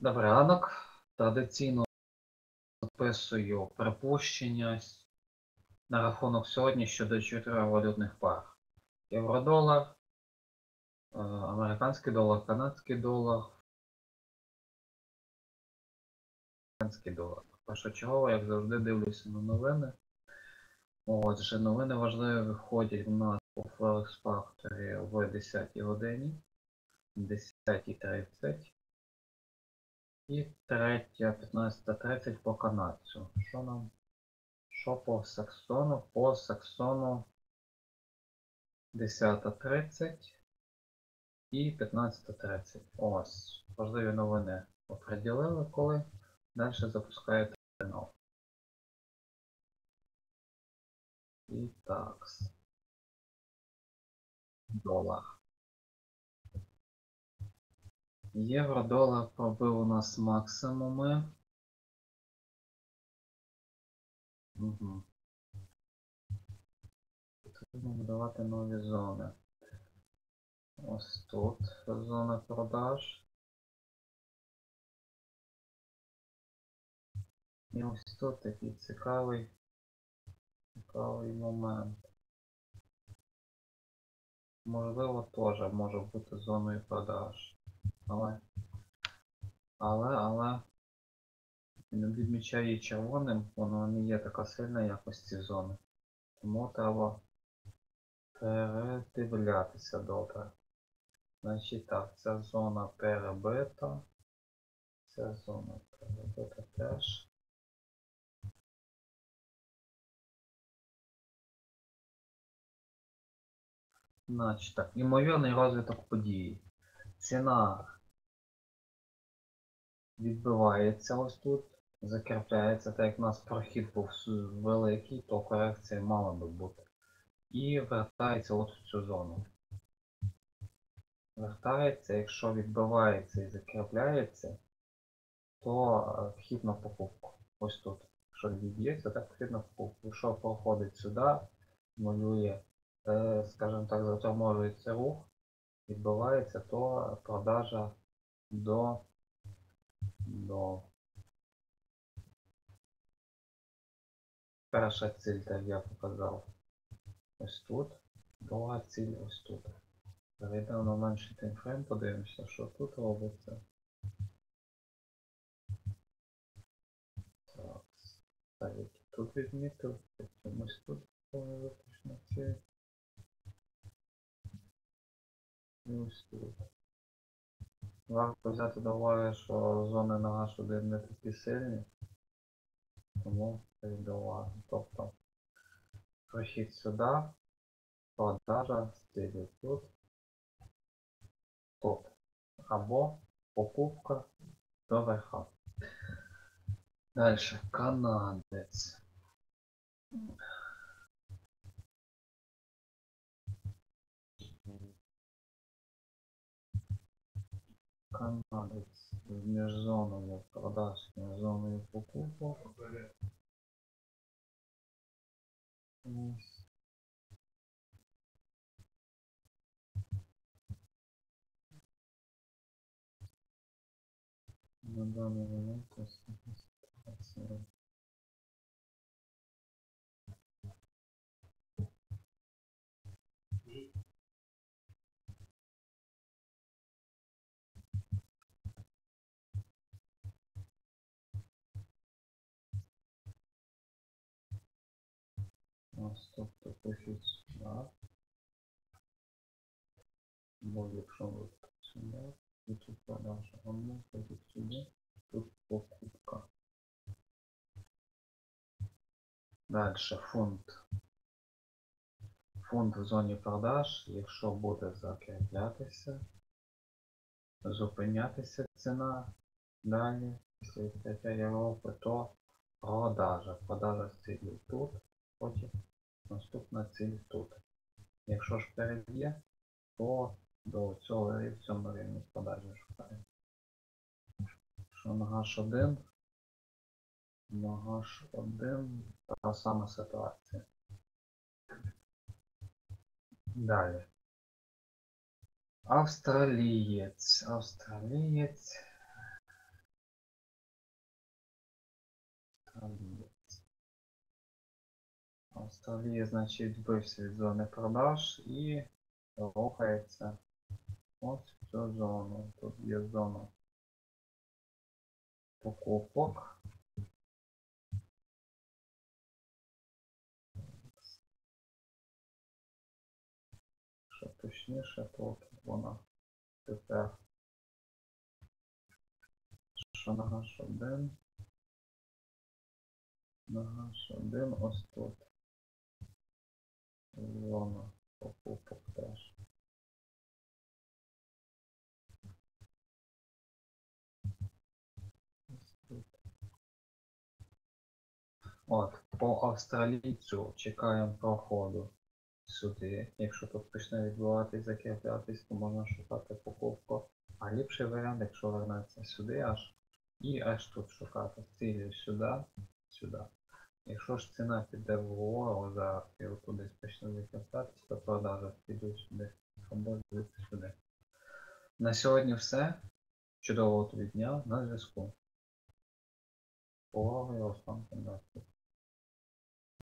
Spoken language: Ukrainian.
Добрий ранок. Традиційно записую припущення на рахунок сьогодні щодо чотирьох валютних пар. Євро-долар, е, американський долар, канадський долар, американський долар. Першочергово, як завжди, дивлюся на новини. Отже, новини важливі виходять у нас по Forex Factory в 10 годині, 10.30. І третя, 15.30 по канадцю. Що нам? Що по Саксону? По Саксону 10.30 і 15.30. Ось. Важливі новини оприділили, коли. Далі запускаєте канал. І так. Долар. Євро-долар пробив у нас максимуми. Угу. Потрібно видавати нові зони. Ось тут зона продаж. І ось тут такий цікавий, цікавий момент. Можливо, теж може бути зоною продаж. Але, але, але він відмічає її червоним, воно не є така сильна якось ці зони. Тому треба передивлятися добре. Значить так, ця зона перебита. Ця зона перебита теж. Значить так, імовірний розвиток події. Ціна відбивається ось тут, закріпляється, так як у нас прохід був великий, то корекція мала би бути. І вертається от в цю зону. Вертається, якщо відбивається і закріпляється, то е, вхід на покупку. Ось тут. Якщо відб'ється, так вхід на покупку. Якщо проходить сюди, малює, е, скажімо так, заторможується рух, відбувається, то продажа до до перша ціль, так я показав. Ось тут. Друга ціль ось тут. Перейдемо на менший таймфрейм, подивимося, що тут робиться. Так, ставить тут відмітив, потім ось тут виключно ціль. І ось тут. Варто взяти до уваги, що зони на наш один не такі сильні. Тому це до уваги. Тобто прохід сюди, продажа, стилі тут, тут. Або покупка до верха. Далі, канадець. Канадець між зоною продаж, між зоною покупок. Ось. На даний момент ось така ситуація. Ось тобто пишіть. Бо якщо ви сюди, і тут продажа, а ну ходить сюди, тут покупка. Далі фунт. Фунт в зоні продаж, якщо буде закріплятися, зупинятися ціна далі, після відкриття Європи, то продажа. Продажа цілі тут, потім Наступна ціль тут. Якщо ж переб'є, то до цього в цьому рівні подальше шукаємо. Шангаш 1. Магаш 1. Та сама ситуація. Далі. Австралієць. Австралієць. Австралії, значить, відбився від зони продаж і рухається ось в цю зону. Тут є зона покупок. Що точніше, тут вона тепер. Що на H1? На H1 ось тут. Зона покупок теж. От, по австралійцю чекаємо проходу сюди. Якщо тут почне відбуватись закріплятись, то можна шукати покупку. А ліпший варіант, якщо вернеться сюди аж і аж тут шукати. Цілю сюди, сюди. Якщо ж ціна піде вгору зараз і кудись почне закріплятись, то продажа підуть сюди. Або звідси сюди. На сьогодні все. Чудового тобі дня на зв'язку. Повагою Руслан Кондратів.